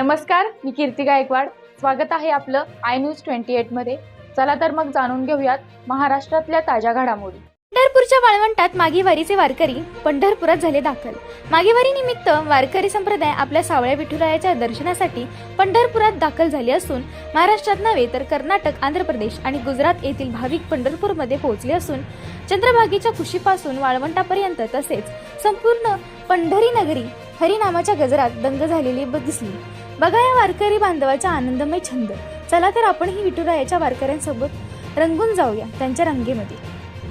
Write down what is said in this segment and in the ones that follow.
नमस्कार मी कीर्ती गायकवाड. स्वागत आहे आपलं आय न्यूज ट्वेंटी एटमध्ये चला तर मग जाणून घेऊयात महाराष्ट्रातल्या ताज्या घडामोडी. पंढरपूरच्या वाळवंटात मागीवारीचे वारकरी पंढरपुरात झाले दाखल. मागीवारी निमित्त वारकरी संप्रदाय आपल्या सावळ्या विठुरायाच्या दर्शनासाठी पंढरपुरात दाखल झाले असून महाराष्ट्रात नव्हे तर कर्नाटक आंध्र प्रदेश आणि गुजरात येथील भाविक पंढरपूरमध्ये पोहोचले असून चंद्रभागेच्या खुशीपासून वाळवंटापर्यंत तसेच संपूर्ण पंढरी नगरी हरिनामाच्या गजरात दंग झालेली ब- दिसली. बघा या वारकरी बांधवाचा आनंदमय छंद. चला तर आपण ही विठुरायाच्या वारकऱ्यांसोबत रंगून जाऊया त्यांच्या रंगेमध्ये.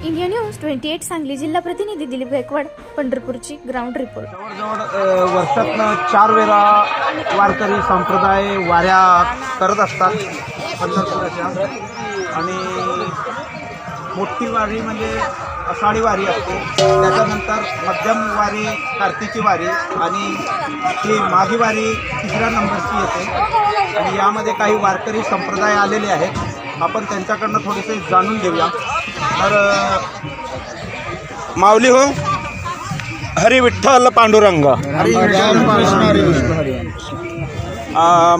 India news twenty eight Sangli जिल्हा प्रतिनिधी दिलीप गायकवाड पंढरपूरची ग्राउंड रिपोर्ट. जवळजवळ वर्षातनं चार वेळा वारकरी संप्रदाय वाऱ्या करत असतात पंढरपुराच्या. आणि मोठी वारी म्हणजे आषाढी वारी असते. त्याच्यानंतर मध्यम वारी कार्तिकी वारी आणि ही माघी वारी तिसऱ्या नंबरची येते. आणि यामध्ये काही वारकरी संप्रदाय आलेले आहेत. आपण त्यांच्याकडनं थोडेसे जाणून घेऊया. तर माऊली हो. हरी विठ्ठल पांडुरंग.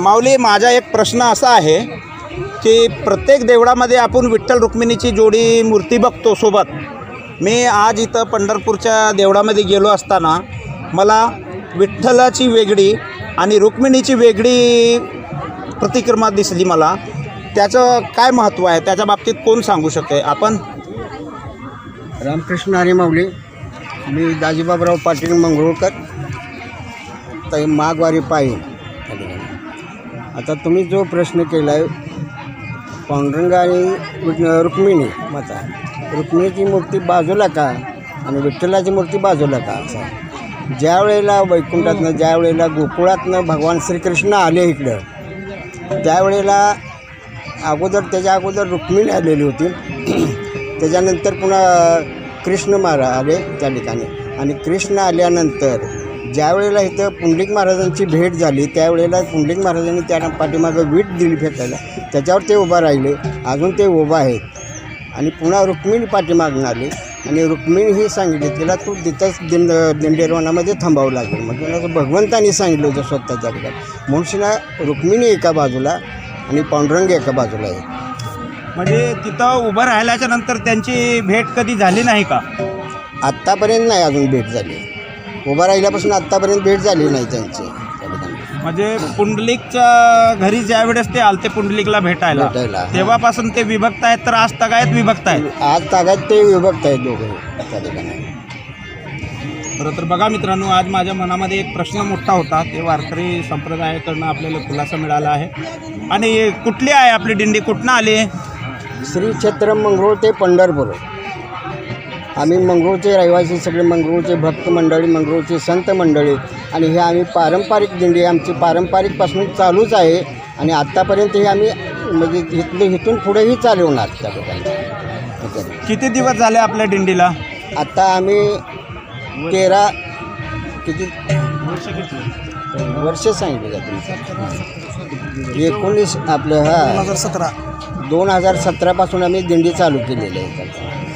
माऊली माझा एक प्रश्न असा आहे. की प्रत्येक देवळामध्ये आपण विठ्ठल रुक्मिणीची जोडी मूर्ती बघतो सोबत. मी आज इथं पंढरपूरच्या देवळामध्ये गेलो असताना मला विठ्ठलाची वेगळी आणि रुक्मिणीची वेगळी प्रतिक्रमा दिसली मला. त्याचं काय महत्त्व आहे? त्याच्या बाबतीत कोण सांगू शकते आपण? रामकृष्ण आणि माऊली. मी दाजीबाबराव पाटील मंगळूरकर. तर माघवारी पायी. आता तुम्ही जो प्रश्न केला आहे पांडुरंग आणि रुक्मिणी माता. रुक्मिणीची मूर्ती बाजूला का आणि विठ्ठलाची मूर्ती बाजूला का असं. ज्या वेळेला वैकुंठातनं ज्या वेळेला गोकुळातनं भगवान श्रीकृष्ण आले इकडं त्यावेळेला अगोदर त्याच्या अगोदर रुक्मिणी आलेली होती. त्याच्यानंतर पुन्हा कृष्ण महाराज आले त्या ठिकाणी. आणि कृष्ण आल्यानंतर ज्या वेळेला इथं पुंडलिक महाराजांची भेट झाली त्यावेळेला पुंडलिक महाराजांनी त्या पाठीमागं वीट दिली फेकायला. त्याच्यावर ते उभा राहिले. अजून ते उभा आहेत. आणि पुन्हा रुक्मिणी पाठीमागून आली. आणि रुक्मिणी ही सांगितली तिला तू तिथंच दिंड दिंडेरवनामध्ये थांबावं लागेल. मग तिला असं भगवंतानी सांगितलं होतं स्वतःच्या ठिकाणी म्हणून रुक्मिणी एका बाजूला आणि पांडुरंग एका बाजूला आहे म्हणजे तिथं उभं राहिल्याच्या नंतर त्यांची भेट कधी झाली नाही का? आत्तापर्यंत नाही अजून भेट झाली. उभा राहिल्यापासून आत्तापर्यंत भेट झाली नाही त्यांची. त्या ठिकाणी. म्हणजे पुंडलिकच्या घरी ज्या वेळेस ते आलते पुंडलिकला भेटायला भेटायला. तेव्हापासून ते विभक्त आहेत तर आज तगायत विभक्त आहेत? आज तागात ते विभक्त आहेत दोघे. त्या ठिकाणी. बरं तर बघा मित्रांनो आज माझ्या मनामध्ये एक प्रश्न मोठा होता. ते वारकरी संप्रदायाकडनं आपल्याला खुलासा मिळाला आहे. आणि कुठली आहे आपली दिंडी? कुठनं आली श्री क्षेत्र मंगरूळ ते पंढरपूर. आम्ही मंगरूळचे रहिवासी सगळे मंगरूळचे भक्त मंडळी मंगरूळचे संत मंडळी. आणि हे आम्ही पारंपरिक दिंडी आमची पारंपरिकपासून चालूच आहे. आणि आत्तापर्यंत हे आम्ही म्हणजे इथलं इथून पुढेही चालवणार त्या ठिकाणी. किती दिवस झाले आपल्या दिंडीला? आत्ता आम्ही तेरा किती? वर्ष सांगितले का तुम्ही एकोणीस आपलं हा. सतरा. दोन हजार सतरापासून आम्ही दिंडी चालू केलेली आहे.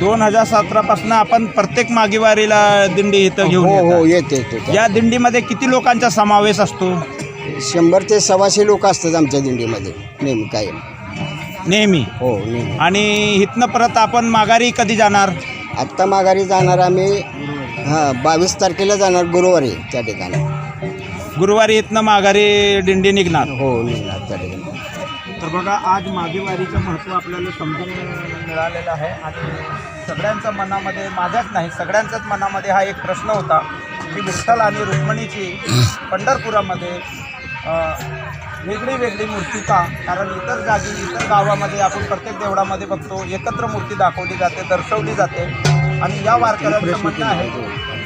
दोन हजार सतरापासून आपण प्रत्येक मागीवारीला दिंडी इथं घेऊन हो हो. येते येते. या दिंडीमध्ये किती लोकांचा समावेश असतो? शंभर ते सव्वाशे लोक असतात आमच्या दिंडीमध्ये नेहमी कायम. नेहमी? हो नेहमी. आणि इथनं परत आपण माघारी कधी जाणार? आत्ता माघारी जाणार आम्ही हां बावीस तारखेला जाणार गुरुवारी त्या ठिकाणी. गुरुवारी इथनं माघारी दिंडी निघणार. हो निघणार त्या ठिकाणी. तर बघा आज मागीवारीचं महत्त्व आपल्याला समजून मिळालेलं आहे आणि सगळ्यांच्या मनामध्ये माझ्याच नाही सगळ्यांच्याच मनामध्ये हा एक प्रश्न होता की विठ्ठल आणि रुक्मिणीची पंढरपुरामध्ये वेगळी वेगळी मूर्ती का? कारण इतर जागी इतर गावामध्ये आपण प्रत्येक देवळामध्ये बघतो एकत्र मूर्ती दाखवली जाते दर्शवली जाते. आणि या वारकऱ्यांचं म्हणणं आहे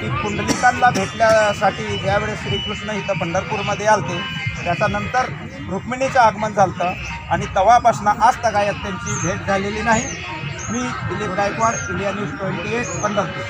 की पुंडलिकांना भेटण्यासाठी ज्यावेळेस श्रीकृष्ण इथं पंढरपूरमध्ये आलते त्याच्यानंतर रुक्मिणीचं आगमन झालं आणि तेव्हापासून आज तगायत त्यांची भेट झालेली नाही. मी Dilip Gaikwad India news twenty eight Pandharpur.